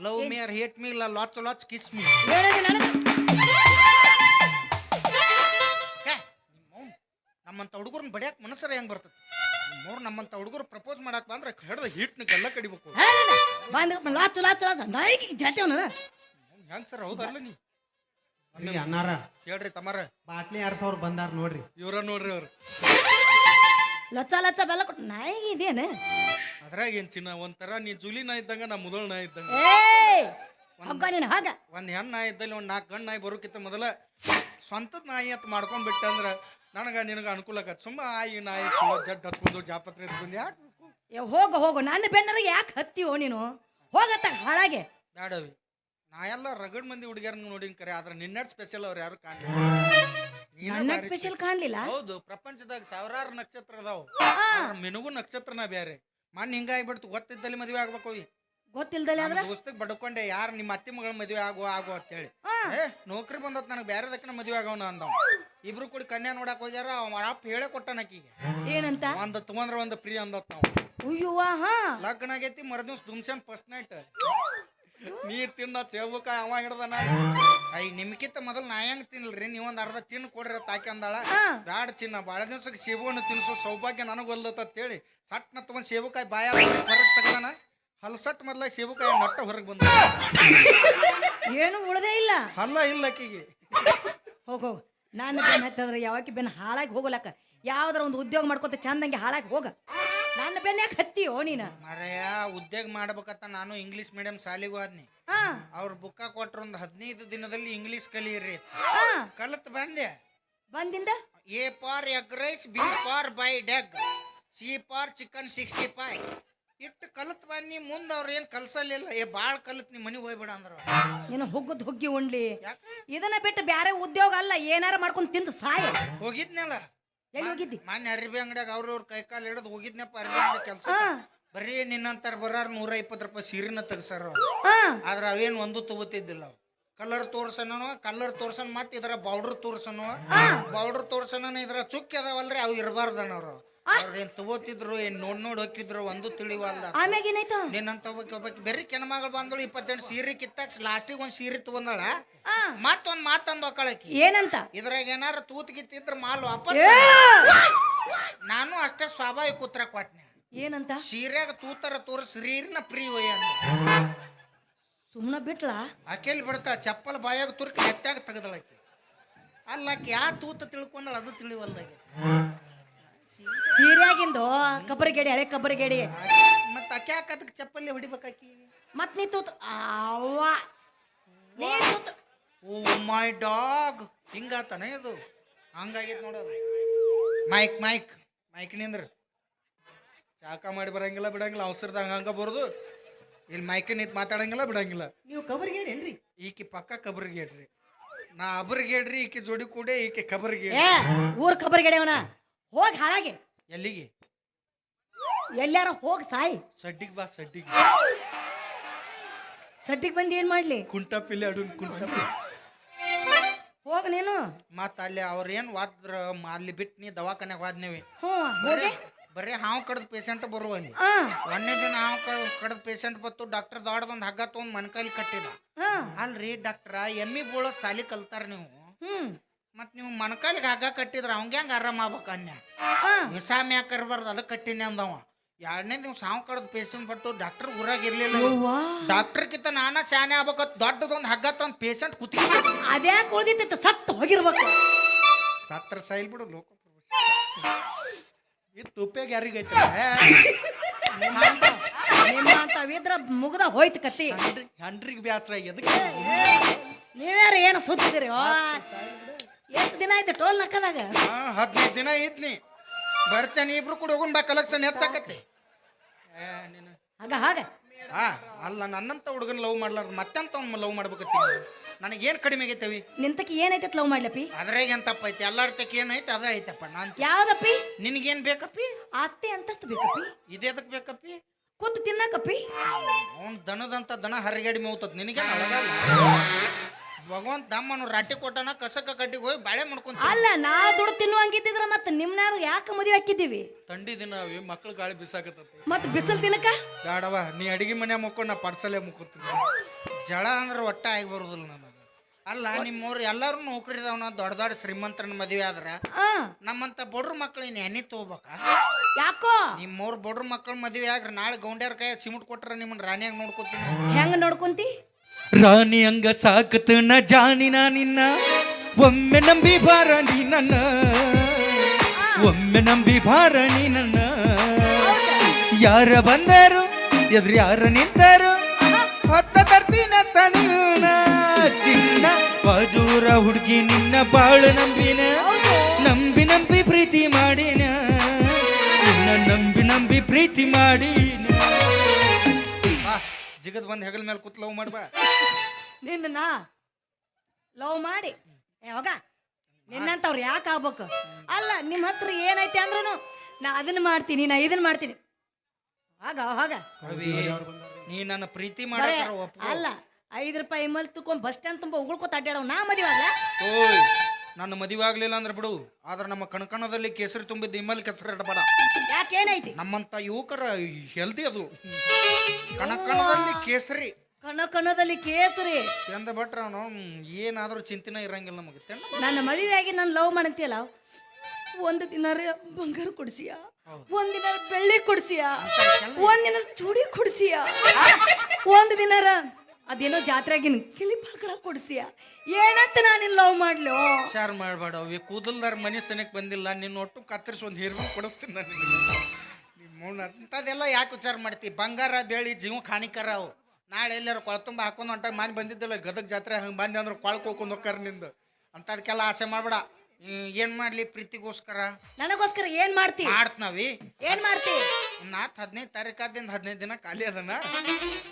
Love me or hate me ಇಲ್ಲ ಲಾಚ್ latch kiss me ಹೇಳಿದೆ ನನಗೆ ನಮ್ಮಂತ ಹುಡುಗರನ್ನ ಬಡಿಯಾಕ ಮನಸ್ಸರ ಹೆಂಗ್ ಬರ್ತೈತಿ? ಮೂರ್ ನಮ್ಮಂತ ಹುಡುಗರು ಪ್ರಪೋಸ್ ಮಾಡಕ್ ಬಂದ್ರೆ ಹಿಡ್ದ ಹಿಟ್ನ ಗಲ್ಲ ಕಡಿಬೇಕು. ಲಾಚ್ ಬಂದ ಲಾಚ್ ಲಾಚು ಜಾತಿ ನಾಯಿಗೆ ಜಾತಿವನ ಹೆಂಗ್ ಸರ್ ಹೌದಲ್ಲ ನೀ? ರೀ ಅನ್ನಾರ. ಹೇಳ್ರಿ ತಮಾರ. ಬಾಟ್ಲಿ ಯಾರು ಸಾವಿರ ಬಂದಾರ ನೋಡ್ರಿ. ಇವ್ರ ನೋಡ್ರಿ ಅವ್ರು. ಲಚ್ಚ ಲಚ್ಚ ಬೆಲ್ಲ ಕೊಟ್ಟು ನಾಯಿಗೆ ಇದೇನು? ಅದ್ರಾಗ ಏನ್ ಚಿನ್ನ? ಒಂಥರ ನೀ ಜುಲಿ ನಾ ಇದ್ದಂಗ ನಾ ಮುದಳ್ ನಾ ಇದ್ದಂಗ ಏಯ್ ಹಗ್ಗ. ನೀನು ಹಾಗ ಒಂದ್ ಹೆಣ್ ನಾಯಿ ಇದ್ದಲ್ಲಿ ಒಂದ್ ನಾಲ್ಕು ಗಂಡ್ ನಾಯಿ ಬರೋಕಿತ್ತ ಮೊದಲ. ಸ್ವಂತದ ನಾಯಿ ಅಂತ ಮಾಡ್ಕೊಂಡ್ಬಿಟ್ಟೆ ಅಂದ್ರ ನನಗ ನಿನಗ ಅನುಕೂಲ ಆಗತ್ತೆ ಸುಮ್ಮ ಆಯಿ ನಾಯಿ ಚಲೋ ಜಡ್ ಹತ್ಕೊಂಡು ಜಾಪತ್ರೆ ಹತ್ಕೊಂಡು ಯಾಕೆ ಏ, ಹೋಗು ಹೋಗು. ನನ್ನ ಬೆನ್ನರಿಗೆ ಯಾಕೆ ಹತ್ತಿಯೋ ನೀನು? ಹೋಗತ್ತ ಹಾಳಾಗೆ. ಬ್ಯಾಡವಿ. ನಾ ಎಲ್ಲ ರಗಡ್ ಮಂದಿ ಹುಡುಗಿಯರನ್ನ ನೋಡಿನ ಕರೆ. ಆದ್ರೆ ನಿನ್ನೆ ಸ್ಪೆಷಲ್ ಅವ್ರು ಯಾರು ಕಾಣಲಿಲ್ಲ. ಕಾಣಲಿಲ್ಲ ಸ್ಪೆಷಲ್ ಕಾಣ್ಲಿಲ್ಲ? ಹೌದು ಪ್ರಪಂಚದಾಗ ಸಾವಿರಾರು ನಕ್ಷತ್ರ ಅದಾವ. ಮಿನುಗು ನಕ್ಷತ್ರನ ಬೇರೆ ಮನ್ ಹಿಂಗಾಗ್ಬಿಡ್ತು ಗೊತ್ತಿದ್ದಲ್ಲಿ ಮದ್ವೆ ಆಗ್ಬೇಕು ಅವಿ ಅಂದ್ರೆ ಪುಸ್ತಕ ಬಡ್ಕೊಂಡೆ ಯಾರು ನಿಮ್ಮ ಅತ್ತಿ ಮಗಳ ಮದುವೆ ಆಗೋ ಆಗೋ ಅಂತ ಹೇಳಿ. ಏ ನೌಕರಿ ಬಂದತ್ ನನಗೆ ಬೇರೆದಕ್ಕನ ಮದುವೆ ಆಗವನ ಅಂದ ಇಬ್ರು ಕೂಡಿ ಕನ್ಯಾ ನೋಡಕ್ ಹೋಗ್ಯಾರ ಅವ ಅಪ್ಪ ಹೇಳೇ ಕೊಟ್ಟನ ಆಕಿಗೆ. ಏನಂತ? ಒಂದ್ ತಗೊಂಡ್ರ ಒಂದ್ ಫ್ರೀ ಅಂದತ್ ನಾವು ಅಯ್ಯವ್ವ ಹಾ. ಲಗ್ನ ಆಗೈತಿ ಮರದಿವ್ಸ ದುಮ್ಸನ್ ಫಸ್ಟ್ ನೈಟ್ ನೀರ್ ತಿನ್ನ ಚೇಬುಕಾಯಿ ಅವ ಹಿಡ್ದನ. ಐ ನಿಮ್ಕಿಂತ ಮೊದಲು ನಾ ಹೆಂಗ್ ತಿನ್ಲ್ರಿ? ನೀವೊಂದ್ ಅರ್ಧ ತಿನ್ ಕೊಡ್ರಿ ತಾಕಿ ಅಂದಾಳ. ಬ್ಯಾಡ್ ಚಿನ್ನ ಬಾಳ ದಿವ್ಸಕ್ಕೆ ಸೇಬುವನ್ನು ತಿನ್ಸೋ ಸೌಭಾಗ್ಯ ನನಗ್ ಹೇಳಿ ಸಟ್ನ ತಗೊಂಡ್ ಸೇಬುಕಾಯಿ ಬಾಯ ಹೊರಗೆ ಹಲ್ಸಟ್ ಮೊದ್ಲ ಸೇಬುಕಾಯಿ ನಟ್ಟ ಹೊರಗೆ ಬಂದ. ಏನು ಉಳದೇ ಇಲ್ಲ. ಹಲ್ಲ ಇಲ್ಲ ಆಕಿಗೆ. ಹೋಗ್ ಹೋಗ್. ನಾನು ಬೆನ್ನ ಹತ್ತಂದ್ರೆ ಯಾವಾಗ ಬೆನ್ನ ಹಾಳಾಗಿ ಹೋಗಲಕ್ಕ. ಯಾವ್ದಾರ ಒಂದು ಉದ್ಯೋಗ ಮಾಡ್ಕೊತ ಚಂದಂಗೆ ಹಾಳಾಗಿ ಹೋಗ. ನನ್ನ ಬೆನ್ನ ಯಾಕೆ ಹತ್ತಿಯೋ ನೀನು? ಮರೆಯ ಉದ್ಯೋಗ ಮಾಡ್ಬೇಕಂತ ನಾನು ಇಂಗ್ಲಿಷ್ ಮೀಡಿಯಂ ಶಾಲೆಗೂ ಆದ್ನಿ. ಹಾ. ಅವ್ರ ಬುಕ್ಕ ಕೊಟ್ರ ಒಂದು ಹದಿನೈದು ದಿನದಲ್ಲಿ ಇಂಗ್ಲಿಷ್ ಕಲಿಯಿರಿ ಹಾ. ಕಲತ್ ಬಂದೆ. ಬಂದಿಂದ? A for egg rice B for by ಡೆಗ್ C for chicken sixty five ಇಟ್ಟು ಕಲತ್ ಬನ್ನಿ ಮುಂದೆ ಅವ್ರು ಏನು ಕಲ್ಸಲಿಲ್ಲ. ಏ ಭಾಳ ಕಲತ್ ನಿಮ್ಮ ಮನೆಗೆ ಹೋಗ್ಬೇಡ ಅಂದ್ರ. ನೀನು ಹುಗ್ಗದ್ ಹುಗ್ಗಿ ಉಂಡ್ಲಿ. ಇದನ್ನ ಬಿಟ್ಟು ಬ್ಯಾರೆ ಉದ್ಯೋಗ ಅಲ್ಲ ಏನಾರ ಮಾಡ್ಕೊಂಡು ತಿಂದು ಸಾಯ. ಹೋಗಿದ್ನಲ್ಲ? ಎಲ್ಲಿ ಹೋಗಿದ್ದಿ? ಮಾನ್ಯ ಅರ್ಬಿ ಅಂಗಡಿಯಾಗ ಅವ್ರವ್ರ ಕೈ ಕಾಲು ಹಿಡಿದು ಹೋಗಿದ್ನಪ್ಪ ಅರ್ಬಿ ಅಂಗಡಿ ಕೆಲಸ. ಬರೀ ನಿನ್ನಂತಾರ ಬರಾರ ನೂರ ಇಪ್ಪತ್ತು ರೂಪಾಯಿ ಸೀರೆನ ತೆಗ್ಸಾರ ಆದ್ರೆ ಅವೇನು ಒಂದು ತಗೋತಿದ್ದಿಲ್ಲ ಅವು ಕಲರ್ ತೋರ್ಸನನು ಕಲರ್ ತೋರ್ಸನ್ ಮತ್ತೆ ಇದರ ಬೌಡ್ರ್ ತೋರ್ಸನು ಬೌಡ್ರ್ ತೋರ್ಸನ ಇದರ ಚುಕ್ಕಿ ಅದಾವಲ್ರಿ ಅವು ಇರಬಾರ್ದನವ್ರು. ಅವ್ರು ಏನ್ ತಗೋತಿದ್ರು ಏನ್ ನೋಡ್ ನೋಡ್ ಹೋಗಿದ್ರು ಒಂದು ತಿಳಿವಲ್ದ. ಆಮ್ಯಾಗ ಏನಾಯ್ತು? ನಿನ್ನಂತ ಒಬ್ಬಾಕಿ ಒಬ್ಬಾಕಿ ಕೆಣಮಗಳು ಬಂದಳು ಇಪ್ಪತ್ತೆಂಟು ಸೀರೆ ಕಿತ್ತಾಕ್ಸ್ ಲಾಸ್ಟಿಗೆ ಒಂದ್ ಸೀರೆ ತಗೊಂದಳ ಮತ್ತೊಂದ್ ಮಾತಂದು ಒಕ್ಕಳಕಿ ಏನಂತ? ಇದ್ರಾಗ ಏನಾರ ತೂತ್ ಕಿತ್ತಿದ್ರ ಮಾಲ್ ವಾಪಸ್ ನಾನು ಅಷ್ಟೇ ಸ್ವಾಭಾವಿಕ ಉತ್ತರ ಕೊಟ್ನೆ. ಏನಂತ? ಸೀರೆಗ ತೂತರ ತೋರ್ ಸೀರಿನ ಪ್ರೀ ಒಯ್ಯ ಅಂದ. ಸುಮ್ಮನೆ ಬಿಟ್ಲಾ? ಆಕೆಲ್ ಬಿಡ್ತಾ ಚಪ್ಪಲ್ ಬಾಯಾಗ ತುರ್ಕಿ ಎತ್ತಾಗ ತೆಗೆದಳಕ್ಕೆ. ಅಲ್ಲ ಯಾ ತೂತ ತಿಳ್ಕೊಂಡಳ ಅದು ತಿಳಿವಲ್ದಾಗೆ. ಸೀರೆಯಾಗಿಂದು ಕಬ್ಬರಿಗೇಡಿ ಹಳೆ ಕಬ್ಬರಿಗೇಡಿ ಮತ್ತೆ ಅಕ್ಕಿ ಹಾಕದಕ್ಕೆ ಅದಕ್ಕೆ ಚಪ್ಪಲ್ಲಿ ಹೊಡಿಬೇಕಾಕಿ ಮತ್ ನೀ ತೂತ್. ಅವ್ವ. ನೀ ತೂತ್. ಓ ಮೈ ಡಾಗ್. ಹಿಂಗಾತನ ಇದು? ಹಂಗಾಗೈತೆ ನೋಡೋದು ಮೈಕ್ ಮೈಕ್. ಮೈಕ್ ನಿಂದ್ರ. ಚಾಕ ಮಾಡಿ ಬರಂಗಿಲ್ಲ ಬಿಡಂಗಿಲ್ಲ. ಅವಸರದ ಹಂಗ ಬರೋದು. ಇಲ್ಲಿ ಮೈಕ್ ನಿಂತು ಮಾತಾಡಂಗಿಲ್ಲ ಬಿಡಂಗಿಲ್ಲ. ನೀವು ಕಬರ್ಗೇಡಿ ಏನ್ರಿ ಈಕಿ ಪಕ್ಕ ಕಬರ್ಗೇಡ್ರಿ. ನಾ ಅಬರ್ಗೇಡ್ರಿ ಈಕೆ ಜೋಡಿ ಕೂಡೆ ಈಕೆ ಕಬರ್ಗೇಡ್ ಏ ಊರ್ ಕಬ್ಬರಿಗೇಡಿ ಅವನ. ಹೋಗಿ ಹಾಳಾಗಿ. ಎಲ್ಲಿಗೆ? ಎಲ್ಲಾರ ಹೋಗಿ ಸಾಯಿ. ಸಡ್ಡಿಗೆ ಬಾ ಸಡ್ಡಿಗೆ. ಸಡ್ಡಿಗೆ ಬಂದು ಏನ್ ಮಾಡ್ಲಿ? ಕುಂಟಪಿಲ್ಲಿ ಅಡು ಹೋಗ ನೀನು. ಮತ್ತ ಅಲ್ಲಿ ಅವ್ರ ಏನ್ ವಾದ್ರ ಅಲ್ಲಿ ಬಿಟ್ಟು ನೀ ದವಾಖಾನೆಗೆ ಹೋದ್ನೇವಿ ಹ್ಞೂ ಹೋಗಿ. ಬರೀ ಹಾವು ಕಡ್ದ ಪೇಷಂಟ್ ಬರುವ ಅಲ್ಲಿ. ಹಾ. ಒಂದನೇ ದಿನ ಹಾವು ಕಡ್ದ ಪೇಷಂಟ್ ಬತ್ತು ಡಾಕ್ಟರ್ ದಾಡ್ದೊಂದು ಹಗ್ಗ ತೊಗೊಂಡ್ ಮನ್ಕೈಲಿ ಕಟ್ಟಿದ. ಅಲ್ರಿ ಡಾಕ್ಟ್ರ ಎಮ್ಮಿ ಬೋಳ ಸಾಲಿ ಕಲ್ತಾರ ನೀವು. ಹ್ಮ್. ಮತ್ ನೀವು ಮಣಕಾಲಿಗೆ ಹಗ್ಗ ಕಟ್ಟಿದ್ರ ಅವಂಗ ಹೆಂಗ ಆರಾಮ ಆಗ್ಬೇಕ ಅನ್ಯ? ವಿಸಾಮಿ ಇರಬಾರ್ದು ಅದಕ್ಕೆ ಕಟ್ಟಿನಿ ಅಂದವ. ಎರಡನೇ ದಿವ್ಸ ಸಾವು ಕಡ್ದ ಪೇಷಂಟ್ ಪಟ್ಟು ಡಾಕ್ಟರ್ ಊರಾಗ ಇರ್ಲಿಲ್ಲ. ಡಾಕ್ಟರ್ ಕಿತ್ತ ನಾನ ಶಾನೆ ಆಗ್ಬೇಕತ್ ದೊಡ್ಡದೊಂದು ಹಗ್ಗ ತಂದು ಪೇಷಂಟ್ ಕುತ್ತಿ ಅದ್ಯಾಕೆ ಉಳ್ದಿತ್ತು ಸತ್ತು ಹೋಗಿರ್ಬೇಕು. ಸತ್ರ ಸೈಲ್ ಬಿಡು ಲೋಕ ಇದು ತುಪ್ಪಿಗೆ ಯಾರಿಗೈತೆ ನಿಮ್ಮಂತವಿದ್ರ ಮುಗ್ದ ಹೋಯ್ತು ಕತ್ತಿ. ಹಂಡ್ರಿಗೆ ಬ್ಯಾಸರ ಅದಕ್ಕೆ ನೀವ್ಯಾರ ಏನು ಸುತ್ತಿದಿರಿ ಎಷ್ಟು ದಿನ ಆಯ್ತು ಟೋಲ್ ನಕ್ಕದಾಗ? ಹಾ ಹದಿನೈದು ದಿನ ಐತ್ನಿ ಬರ್ತೇನೆ ಇಬ್ರು ಕೂಡ ಹೋಗೋಣ ಬಾ ಕಲೆಕ್ಷನ್ ಹೆಚ್ಚಾಕತ್ತೆ ಏ ನೀನು ಹಾಗ ಅಲ್ಲ ನನ್ನಂತ ಹುಡುಗನ ಲವ್ ಮಾಡ್ಲಾರ್ದು ಮತ್ತೆಂತ ಅವ್ನ ಲವ್ ಮಾಡ್ಬೇಕತ್ತಿ ನನಗೇನು ಕಡಿಮೆ ಆಗೈತವಿ ನಿಂತಕ್ಕೆ ಏನೈತೆ ಲವ್ ಮಾಡ್ಲಪ್ಪಿ? ಅದ್ರಾಗ ಏನ್ ತಪ್ಪೈತಿ? ಎಲ್ಲಾರ ತಕ್ಕ ಏನೈತೆ ಅದ ಐತಪ್ಪ ನಾನು ಯಾವ್ದಪ್ಪಿ? ನಿನಗೇನು ಬೇಕಪ್ಪಿ? ಆಸ್ತಿ ಅಂತಸ್ತು ಬೇಕಪ್ಪಿ. ಇದೇದಕ್ಕೆ ಬೇಕಪ್ಪಿ? ಕೂತು ತಿನ್ನಕಪ್ಪಿ. ಅವ್ನ್ ದನದಂತ ದನ ಹರಿಗಾಡಿ ಮೌತದ್ ನಿನಗೆ ಅಳಗಲ್ಲ ಭಗವಂತ ದಮ್ಮನು ರಾಟಿ ಕೊಟ್ಟನ ಕಸಕ ಕಟ್ಟಿಗೆ ಹೋಗಿ ಬಾಳೆ ಮಾಡ್ಕೊಂತ ಅಲ್ಲ ನಾ ದುಡ್ಡು ತಿನ್ನುವಂಗಿದ್ದಿದ್ರ ಮತ್ತೆ ನಿಮ್ನಾರು ಯಾಕೆ ಮದುವೆ ಹಾಕಿದ್ದೀವಿ? ತಂಡಿ ದಿನ ಅವಿ ಮಕ್ಳು ಗಾಳಿ ಬಿಸಾಕತ್ತತಿ. ಮತ್ತ ಬಿಸಿಲ್ ತಿನ್ನಕ ಬೇಡವ ನೀ ಅಡಿಗೆ ಮನೆ ಮುಕ್ಕೊಂಡು ನಾ ಪರ್ಸಲೇ ಮುಕ್ಕೋತೀನಿ. ಜಳ ಅಂದ್ರೆ ಒಟ್ಟ ಆಗಿ ಬರುದಿಲ್ಲ ನನಗೆ. ಅಲ್ಲ ನಿಮ್ಮವ್ರು ಎಲ್ಲರೂ ನೌಕರಿದವನ ದೊಡ್ಡ ದೊಡ್ಡ ಶ್ರೀಮಂತರನ್ನ ಮದುವೆ ಆದ್ರ ನಮ್ಮಂತ ಬಡ್ರ ಮಕ್ಳು ಇನ್ ಎಣ್ಣೆ ತಗೋಬೇಕಾ? ಯಾಕೋ? ನಿಮ್ಮವ್ರು ಬಡ್ರ ಮಕ್ಳು ಮದುವೆ ಆದ್ರೆ ನಾಳೆ ಗೌಂಡ್ಯಾರ ಕೈ ಸಿಮೆಂಟ್ ಕೊಟ್ರ ನಿಮ್ಮನ್ನ ರಾಣಿಯಾಗ ನೋಡ್ಕೊತೀನಿ. ಹೆಂಗ ನೋಡ್ಕೊಂತಿ? ರಾಣಿ ಹಂಗ ಸಾಕತ್ನ ಜಾನಿನ ನಿನ್ನ. ಒಮ್ಮೆ ನಂಬಿ ಬಾರ ನೀ ನನ್ನ. ಒಮ್ಮೆ ನಂಬಿ ಬಾರ ನೀ ನನ್ನ. ಯಾರ ಬಂದರು, ಎದ್ರು ಯಾರ ನಿಂತರು, ಹೊತ್ತ ತರ್ತೀನತ್ತ ನಿನ್ನ ಚಿನ್ನ. ಬಾಜೂರ ಹುಡುಗಿ ನಿನ್ನ ಬಾಳು ನಂಬಿನ. ನಂಬಿ ನಂಬಿ ಪ್ರೀತಿ ಮಾಡಿನ. ನಿನ್ನ ನಂಬಿ ನಂಬಿ ಪ್ರೀತಿ ಮಾಡಿನ. ಜಿಗದ್ ಬಂದ್ ಹೆಗಲ್ ಮೇಲೆ ಕೂತ್ ಲವ್ ಮಾಡ್ಬಾ. ನಿನ್ನ ಲವ್ ಮಾಡಿ. ಯಾವಾಗ ಹೋಗ. ನಿನ್ನಂತವ್ರು ಯಾಕೆ ಆಗ್ಬೇಕು? ಅಲ್ಲ ನಿಮ್ಮ ಹತ್ರ ಏನೈತಿ ಅಂದ್ರೂ ನಾ ಅದನ್ನ ಮಾಡ್ತೀನಿ ನಾ ಇದನ್ನ ಮಾಡ್ತೀನಿ. ಆಗ ಹಾಗ. ನೀ ನನ್ನ ಪ್ರೀತಿ ಮಾಡ ಅಲ್ಲ ಐದು ರೂಪಾಯಿ ಮಲ್ ತುಕೊಂಡ್ ಬಸ್ ಸ್ಟ್ಯಾಂಡ್ ತುಂಬ ಉಗುಳ್ಕೊತ ಅಡ್ಡಾಡವ್ ನಾ ಮದುವೆ ಆಗ್ಲ? ಓಯ್. ನನ್ನ ಮದುವೆ ಆಗ್ಲಿಲ್ಲ ಅಂದ್ರೆ ಬಿಡು. ಆದ್ರೆ ನಮ್ಮ ಕಣಕಣದಲ್ಲಿ ಕೇಸರಿ ತುಂಬಿದ್ದ ಇಮ್ಮಲ್ಲಿ ಕೆಸರು ಇಡಬೇಡ. ಯಾಕೆ ಏನೈತಿ ನಮ್ಮಂತ ಯುವಕರ ಹೆಲ್ದಿ ಅದು. ಕಣಕಣದಲ್ಲಿ ಕೇಸರಿ. ಕಣಕಣದಲ್ಲಿ ಕೇಸರಿ. ಚಂದ ಬಿಟ್ರ ಅವನು ಏನಾದ್ರೂ ಚಿಂತೆನೇ ಇರಂಗಿಲ್ಲ ನಮಗೆ. ನನ್ನ ಮದುವೆಯಾಗಿ ಆಗಿ ನಾನು ಲವ್ ಮಾಡಂತೀಯಲ್ಲ? ಒಂದು ದಿನ ಬಂಗಾರ ಕೊಡ್ಸಿಯ? ಒಂದಿನ ದಿನ ಬೆಳ್ಳಿ ಕೊಡ್ಸಿಯ? ಒಂದಿನ ದಿನ ಚೂಡಿ ಕೊಡ್ಸಿಯ? ಒಂದು ದಿನಾರ ಅದೇನೋ ಜಾತ್ರೆಗಿನ ಕಿಲಿ ಪಾಕಳ ಕೊಡ್ಸಿಯ? ಏನಂತ ನಾನು ಲವ್ ಮಾಡ್ಲು? ವಿಚಾರ ಮಾಡಬೇಡ ಅವಿ ಕೂದಲ್ದಾರ ಮನೆ ಸನಕ್ಕೆ ಬಂದಿಲ್ಲ, ನಿನ್ನ ಒಟ್ಟು ಕತ್ತರಿಸಿ ಒಂದು ಹೀರೋ ಕೊಡಿಸ್ತೀನಿ ನಾನು ಅಂಥದ್ದೆಲ್ಲ ಯಾಕೆ ವಿಚಾರ ಮಾಡ್ತಿ? ಬಂಗಾರ ಬೆಳಿ ಜೀವಕ್ಕೆ ಹಾನಿಕರ ಅವು. ನಾಳೆ ಎಲ್ಲಾರು ಕೊಳತುಂಬ ಹಾಕೊಂಡು ಹೊಂಟಾಗ ಮಾನ್ ಬಂದಿದ್ದಲ್ಲ, ಗದಗ ಜಾತ್ರೆ ಹಂಗೆ ಬಂದೆ ಅಂದ್ರೆ ಕೊಳ್ಕೋಕೊಂಡು ಹೋಗ್ತಾರ ನಿಂದು. ಅಂಥದಕ್ಕೆಲ್ಲ ಆಸೆ ಮಾಡಬೇಡ. ಏನು ಮಾಡ್ಲಿ ಪ್ರೀತಿಗೋಸ್ಕರ? ನನಗೋಸ್ಕರ ಏನ್ ಮಾಡ್ತಿ? ಮಾಡ್ತಾವಿ ಏನ್ ಮಾಡ್ತಿ? ನಾತ್ ಹದಿನೈದು ತಾರೀಕಾದಿಂದ ಹದಿನೈದು ದಿನ ಖಾಲಿ ಅದನ್ನ.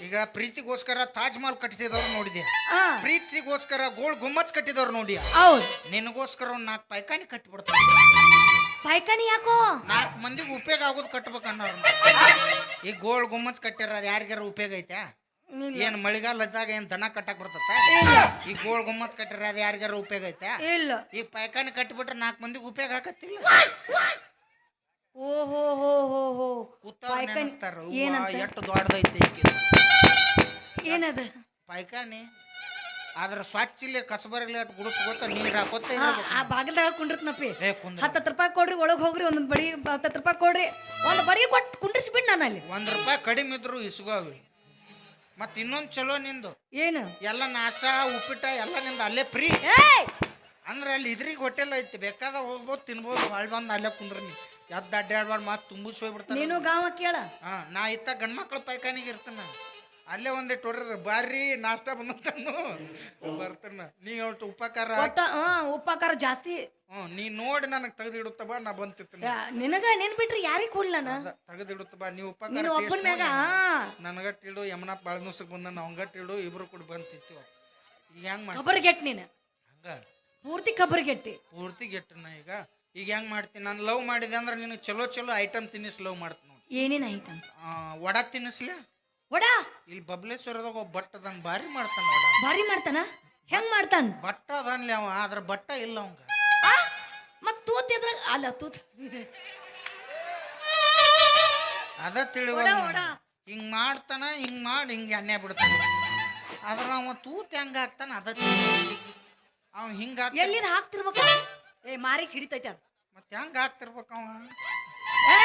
ಈಗ ಪ್ರೀತಿಗೋಸ್ಕರ ತಾಜ್ ಮಹಲ್ ಕಟ್ಟಿಸಿದವ್ರು ನೋಡಿದೆ ಪ್ರೀತಿಗೋಸ್ಕರ ಗೋಳ್ ಗುಮ್ಮಚ್ ಕಟ್ಟಿದವ್ರು ನೋಡಿ ನಿನಗೋಸ್ಕರ ಒಂದ್ ನಾಲ್ಕು ಪೈಕಾನಿ ಕಟ್ಟಿಬಿಡ್ತಾರೆ ಪೈಕಾನಿ ಯಾಕೋ? ನಾಲ್ಕು ಮಂದಿಗೆ ಉಪಯೋಗ ಆಗೋದು ಕಟ್ಬೇಕನ್ನೋರು ಈ ಗೋಳ್ ಗುಮ್ಮಚ್ ಕಟ್ಟಿರೋದು ಯಾರಿಗಾರ ಉಪಯೋಗ ಐತೆ ಏನ್ ಮಳಿಗಾಲ ಹಚ್ಚಾಗ ಏನ್ ದನ ಕಟ್ಟಕ್ ಬರ್ತತ್ತ ಈ ಗೋಳ್ ಗೊಮ್ಮತ್ ಕಟ್ಟಿರ ಅದು ಯಾರಿಗಾರ ಉಪಯೋಗ ಐತೆ? ಇಲ್ಲ. ಈ ಪೈಕಾನಿ ಕಟ್ಟಿಬಿಟ್ರೆ ನಾಲ್ಕು ಮಂದಿಗೆ ಉಪಯೋಗ ಆಗತ್ತಿಲ್ಲ. ಓಹೋ ಹೋ ಹೋ ಹೋ. ಕುತ್ತಾರ ಎಷ್ಟು ದೊಡ್ಡದೈತಿ ಏನದ? ಪೈಕಾನಿ ಆದ್ರ ಸ್ವಚ್ಛ ಇಲ್ಲಿ ಕಸಬರ್ಲಿ ಅಟ್ ಗುಡಿಸ್ ಗೊತ್ತ ನೀರ್ ಹಾಕೋತ ಆ, ಬಾಗಿಲ್ದಾಗ ಕುಂಡಿರ್ತ್ನಪ್ಪಿ. ಹತ್ತತ್ತು ರೂಪಾಯಿ ಕೊಡ್ರಿ ಒಳಗೆ ಹೋಗ್ರಿ ಒಂದೊಂದು ಬಡಿ ಹತ್ತತ್ತು ರೂಪಾಯಿ ಕೊಡ್ರಿ. ಒಂದು ಬಡಿ ಕೊಟ್ಟು ಕುಂಡಿಸ್ಬಿಡ್ ನಾನು ಅಲ್ಲಿ. ಒಂದ್ ರೂಪಾಯಿ ಕಡಿಮೆ ಇದ್ರು ಇಸ್ಗೋವಿ ಮತ್ ಇನ್ನೊಂದ್ ಚಲೋ ನಿಂದು. ಏನು? ಎಲ್ಲ ನಾಷ್ಟ ಉಪ್ಪಿಟ್ಟ ಎಲ್ಲ ನಿಂದ ಅಲ್ಲೇ ಫ್ರೀ. ಏಯ್! ಅಂದ್ರೆ ಅಲ್ಲಿ ಇದ್ರಿಗೆ ಹೋಟೆಲ್ ಐತಿ ಬೇಕಾದ ಹೋಗ್ಬೋದು ತಿನ್ಬೋದು ಹೊಳ್ ಬಂದು ಅಲ್ಲೇ ಕುಂಡ್ರಿ ನೀ. ಎದ್ದು ಅಡ್ಡಾಡ್ಬಾರ್ದು ಮಾತು ತುಂಬಿಸಿ ಹೋಗ್ಬಿಡ್ತಾರೆ ನೀನು ಗಾವ ಕೇಳ. ಹಾ ನಾ ಇತ್ತ ಗಂಡ್ ಪೈಖಾನಿಗೆ ಇರ್ತೀನಿ ಇರ್ತಾನ ಅಲ್ಲೇ ಒಂದೇ ಹೊಡ್ರ ಬಾರ್ರಿ ನಾಷ್ಟ ಬಂದು ಬರ್ತಾನ. ನೀ ಒಟ್ಟು ಉಪಕಾರ ಒಟ್ಟ ಹಾ ಉಪ್ಪಾಕಾರ ಜಾಸ್ತಿ. ಹ್ಮ್ ನೀ ನೋಡಿ ನನಗೆ ತೆಗೆದಿಡುತ್ತ ಬಾ ನಾ ಬಂತಿರ್ತೀನಿ ಯಾ, ನಿನಗ ನಿನ್ ಬಿಟ್ರಿ ಯಾರಿಗೆ ಕೊಡ್ಲನ ತೆಗೆದಿಡುತ್ತ ಬಾ. ನೀವು ಉಪಕಾರ ನೀನು ಒಬ್ಬನ ಮ್ಯಾಗ ನನಗಟ್ ಇಡು ಯಮನ ಬಾಳನುಸಕ್ ಬಂದ ಅವಂಗಟ್ ಇಡು ಇಬ್ರು ಕೂಡ ಬಂತಿತ್ತು ಈಗ ಹೆಂಗ್ ಮಾಡಿ ಖಬರ್ಗೆಟ್ ನೀನು. ಹಂಗ? ಪೂರ್ತಿ ಖಬರ್ಗೆಟ್ಟಿ ಪೂರ್ತಿ ಗೆಟ್ಟನ ಈಗ. ಈಗ ಹೆಂಗ್ ಮಾಡ್ತೀನಿ ನಾನು ಲವ್ ಮಾಡಿದೆ ಅಂದ್ರೆ ನೀನು ಚಲೋ ಚಲೋ ಐಟಮ್ ತಿನ್ನಿಸ್ ಲವ್ ಮಾಡ್ತೀನಿ ನೋಡಿ. ಏನೇನ್ ಐಟಮ್ ವಡ ತಿನ್ನಿಸ್ಲ? ವಡಾ. ಇಲ್ಲಿ ಬಬ್ಲೇಶ್ವರದಾಗ ಒಬ್ಬ ಬಟ್ ಅದನ್ ಭಾರಿ ಮಾಡ್ತಾನ ವಡ ಭಾರಿ ಮಾಡ್ತಾನ? ಹೆಂಗ್ ಮಾಡ್ತಾನ? ಬಟ್ಟ ಅದನ್ಲಿ ಅವ ಆದ್ರ ಬಟ್ಟ ಇಲ್ಲ ಅವಂಗ. ಆ? ಮತ್ ತೂತ್ ಅಲ್ಲ ತೂತ್. ಅದ ತಿಳಿವ ವಡ, ವಡ. ಹಿಂಗ್ ಮಾಡ್ತಾನ ಹಿಂಗ್ ಮಾಡಿ ಹಿಂಗ್ ಎಣ್ಣೆ ಬಿಡ್ತಾನ. ಅದ್ರ ಅವ ತೂತ್ ಹೆಂಗ ಹಾಕ್ತಾನ ಅದ. ಅವ ಹಿಂಗ ಎಲ್ಲಿನ ಹಾಕ್ತಿರ್ಬೇಕು? ಏ ಮಾರಿಗೆ ಸಿಡಿತೈತೆ ಅದು. ಮತ್ತೆ ಹೆಂಗ ಹಾಕ್ತಿರ್ಬೇಕ ಅವ? ಏ!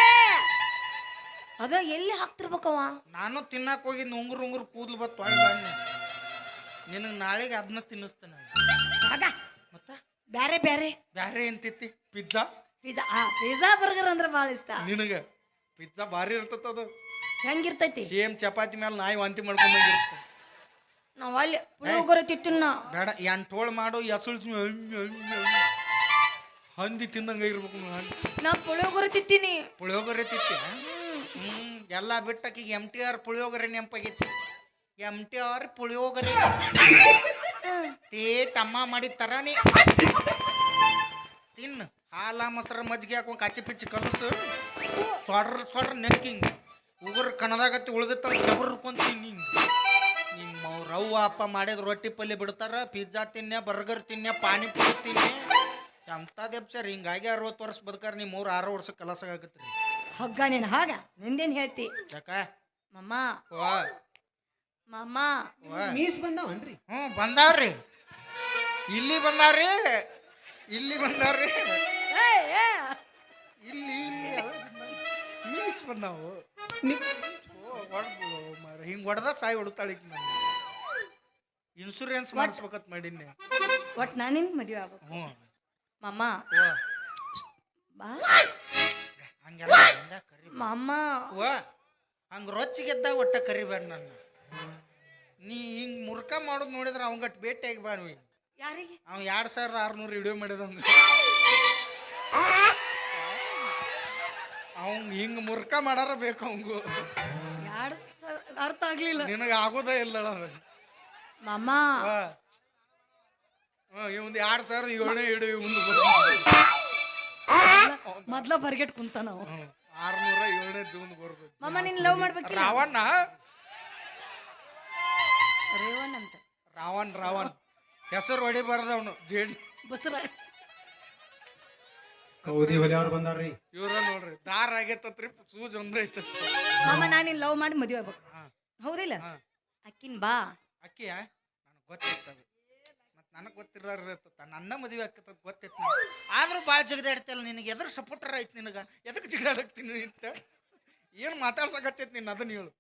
ಅದ ಎಲ್ಲಿ ಹಾಕ್ತಿರ್ಬೇಕವ ನಾನು ತಿನ್ನಕ್ ಹೋಗಿ ಉಂಗುರ್ ಉಂಗುರ್ ಕೂದ್ಲು ಬತ್ತು ನಿನಗೆ ನಾಳೆಗೆ ಅದನ್ನ ತಿನ್ನಿಸ್ತೇನೆ ಆಗ ಮತ್ತ? ಬ್ಯಾರೆ ಬ್ಯಾರೆ. ಬ್ಯಾರೆ ಎಂತಿತ್ತಿ? ಪಿಜ್ಜಾ? ಪಿಜ್ಜಾ. ಆ ಪಿಜ್ಜಾ ಬರ್ಗರ್ ಅಂದ್ರೆ ಭಾಳ ಇಷ್ಟ. ನಿನಗೆ? ಪಿಜ್ಜಾ ಭಾರಿ ಇರ್ತದ ಅದು. ಹೆಂಗಿರ್ತೈತಿ? ಸೇಮ್ ಚಪಾತಿ ಮೇಲೆ ನಾಯಿ ವಾಂತಿ ಮಾಡ್ಕೊಂಡಂಗಿರುತ್ತೆ ನಾವು ಅಲ್ಲಿ ಪುಳಿಯೋಗರೆ ತಿನ್ನ ಬೇಡ ಎಂಟೋಳು ಮಾಡು ಎಸಳು ಹಂದಿ ತಿಂದಂಗ ಇರ್ಬೇಕು ನಾನು ನಾ ಪುಳಿಯೋಗರೆ ತಿಂತೀನಿ. ಪುಳಿಯೋಗರೆ ತಿತ್ತಿ ಹ್ಮ್, ಎಲ್ಲ ಬಿಟ್ಟಕೀಗ ಎಂ ಟಿ ಆರ್ ಪುಳಿಯೋಗರೆ ನೆಂಪಾಗೈತಿ ಎಂ ಟಿ ಆರ್ ಪುಳಿಯೋಗರೆ. ತೇಟ್ ಅಮ್ಮ ಮಾಡಿದ ತರಾನೇ ತಿನ್ನು ಹಾಲ, ಮೊಸರು, ಮಜ್ಜಿಗೆ ಹಾಕೊಂಡು ಕಚ್ಚಿ ಪಿಚ್ಚಿ ಕಲಸು. ಸೊಡ್ರ ಸೊಡ್ರ ನೆಕ್ಕಿಂಗ್. ಉಗುರು ಕಣದಾಗತ್ತಿ ಉಳ್ದಿತ್ತ ಜಬರ್ ತಿನ್ನಿ ಹಿಂಗ್ ನಿಮ್ಮ ರವ್ವ ಅಪ್ಪ ಮಾಡಿದ ರೊಟ್ಟಿ ಪಲ್ಯ ಬಿಡ್ತಾರ ಪಿಜ್ಜಾ ತಿನ್ನೆ ಬರ್ಗರ್ ತಿನ್ನೆ, ಪಾನಿಪುರಿ ತಿನ್ನೆ. ಎಂಥದ್ದು ಎಪ್ಸರ್ ಹಿಂಗಾಗಿ ಅರವತ್ತು ವರ್ಷ ಬದುಕಾರ ನೀವು ಮೂರು ಆರು ವರ್ಷ ಕೆಲಸ ಆಗತ್ರಿ. ಹಗ್ಗ ನೀನು ಹಾಗ ನಿಂದೇನ್ ಹೇಳ್ತಿ? ಯಾಕ? ಮಮ್ಮ. ಓ. ಮಮ್ಮ. ಮೀಸ್ ಬಂದಾವನ್ರಿ? ಹ್ಞೂ ಬಂದಾವ್ರಿ. ಇಲ್ಲಿ ಬಂದಾವ್ರಿ ಇಲ್ಲಿ ಬಂದಾವ್ರಿ. ಏ, ಏ. ಇಲ್ಲಿ ಇಲ್ಲಿ ಬಂದಾವ್. ಮೀಸ್ ಬಂದಾವು. ಹಿಂಗೆ ಹೊಡೆದ ಸಾಯಿ ಹೊಡ್ತಾಳೆ ನಾನು ಇನ್ಸೂರೆನ್ಸ್ ಮಾಡಿಸ್ಬೇಕತ್ ಮಾಡೀನಿ ಒಟ್ ನಾನಿನ್ ಮದ್ವೆ ಆಗ್ಬೇಕು. ಹ್ಞೂ. ಮಮ್ಮ. ಓ. ಬಾ. ಹಂಗೆಲ್ಲ ಹಂಗ ಕರಿ ಮಮ್ಮ ವಾ ಹಂಗೆ ರೊಚ್ಚಿಗೆದ್ದಾಗ ಒಟ್ಟ ಕರಿಬೇಡ ನನ್ನ. ನೀ ಹಿಂಗೆ ಮುರ್ಕ ಮಾಡೋದು ನೋಡಿದ್ರೆ ಅವಂಗಟ್ ಭೇಟಿಯಾಗಿ ಬಾ ನೀವು ಯಾರಿಗೆ? ಎರಡ್ ಎರಡು ಸಾವಿರ ಆರ್ನೂರು ವಿಡಿಯೋ ಮಾಡಿದ ಅವಂಗ ಹಿಂಗ್ ಮುರ್ಕ ಮಾಡಾರ ಬೇಕು ಅವಂಗು. ಯಾರು ಅರ್ಥ ಆಗ್ಲಿಲ್ಲ. ನಿನಗೆ ಆಗೋದೇ ಇಲ್ಲ ಅದು. ಮಮ್ಮ ಇವಂದು ಎರಡು ಸಾವಿರದ ಏಳನೇ ವಿಡಿಯೋ ಒಂದು ಮೊದ್ಲ ಬರ್ಗೆಟ್ ಕುಂತ ನಾವು. ಆರ್ನೂರ ಏಳನೇ ಜೂನ್ ಬರ್ಬೇಕು ಮಮ್ಮ ನೀನ್ ಲವ್ ಮಾಡ್ಬೇಕು ರಾವಣ್ಣ? ರೇವಣ್ಣ ಅಂತ. ರಾವಣ್ ರಾವಣ್. ಹೆಸರು ಹೊಡಿಬಾರ್ದ ಅವನು ಜೇಡಿ. ಬಸರ. ಕೌದಿ ಹೊಲಿಯವ್ರು ಬಂದಾರ್ರಿ. ಇವ್ರ ನೋಡ್ರಿ ದಾರ ಆಗೈತತ್ರಿ ಸೂಜ್ ಒಂದ್ರ ಐತತ್ ಮಮ್ಮ ನಾನಿನ್ ಲವ್ ಮಾಡಿ ಮದುವೆ ಆಗ್ಬೇಕು. ಹಾ. ಹೌದಿಲ್ಲ? ಅಕ್ಕಿನ ಅಕ್ಕಿನ್ ಬಾ. ಅಕ್ಕಿಯ? ನನಗೆ ಗೊತ್ತಿರ್ತವೆ ಮತ್ತು ನನಗೆ ಗೊತ್ತಿರ್ಲಾರ್ದ ನನ್ನ ಮದುವೆ ಆಕತ್ತ ಗೊತ್ತೈತಿ ನಾನು ಆದ್ರೂ ಭಾಳ ಜಗದಾಡ್ತಿಲ್ಲ ನಿನಗೆ ಎದ್ರ ಸಪೋರ್ಟರ್ ಐತಿ ನಿನಗೆ. ಎದಕ್ಕೆ ಜಿಗದಾಡಕ್ತೀನಿ ಅಂತ ಏನು ಮಾತಾಡ್ಸಕತ್ತೈತಿ ನಿನ್ನ ಅದನ್ನ ಹೇಳು.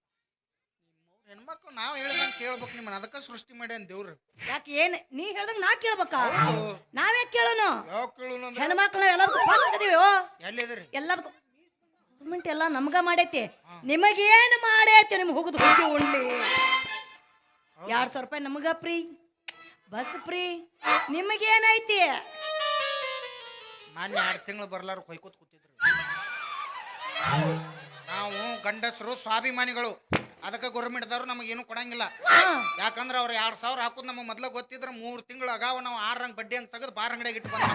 ಹೆಣ್ಮಕ್ಳು ನಾವು ಹೇಳ್ದಂಗೆ ಕೇಳ್ಬೇಕು ನಿಮ್ಮನ್ನ. ಅದಕ್ಕೆ ಸೃಷ್ಟಿ ಮಾಡ್ಯಾನ ದೇವ್ರು. ಯಾಕೆ ಏನು ನೀ ಹೇಳ್ದಂಗೆ ನಾ ಕೇಳ್ಬೇಕಾ? ನಾವೇ ಕೇಳೋನು? ಯಾವ ಕೇಳು ಅಂದ್ರೆ? ಹೆಣ್ಮಕ್ಳು ಎಲ್ಲದಕ್ಕೂ ಫಸ್ಟ್ ಅದೀವಿ ಎಲ್ಲಿದ್ರಿ ಎಲ್ಲದಕ್ಕೂ ಗೌರ್ಮೆಂಟ್ ಎಲ್ಲ ನಮ್ಗ ಮಾಡೈತಿ. ನಿಮಗೇನು ಮಾಡೈತಿ? ನಿಮ್ಗೆ ಹೋಗುದು ಹೋಗಿ ಉಣ್ಲಿ ಎರಡು ಸಾವಿರ ರೂಪಾಯಿ ನಮಗ ಫ್ರೀ ಬಸ್ ಫ್ರೀ ನಿಮಗೇನೈತಿ? ಮೊನ್ನೆ ಎರಡು ತಿಂಗಳು ಬರ್ಲಾರ ಕೊಯ್ಕೋತ್ ಕೂತಿದ್ರು. ನಾವು ಗಂಡಸರು ಸ್ವಾಭಿಮಾನಿಗಳು. ಅದಕ್ಕೆ ಗೌರ್ಮೆಂಟ್ದವ್ರು ನಮಗೇನು ಕೊಡಂಗಿಲ್ಲ. ಯಾಕಂದ್ರೆ ಅವ್ರು ಎರಡು ಸಾವಿರ ಹಾಕೋದು ನಮಗೆ ಮೊದ್ಲ ಗೊತ್ತಿದ್ರೆ ಮೂರು ತಿಂಗಳು ಅಗಾವ ನಾವು ಆರು ರಂಗ್ ಬಡ್ಡಿ ಹಂಗೆ ತೆಗೆದು ಬಾರ ಅಂಗಡಿಯಾಗ ಇಟ್ಟು ಬಂದು.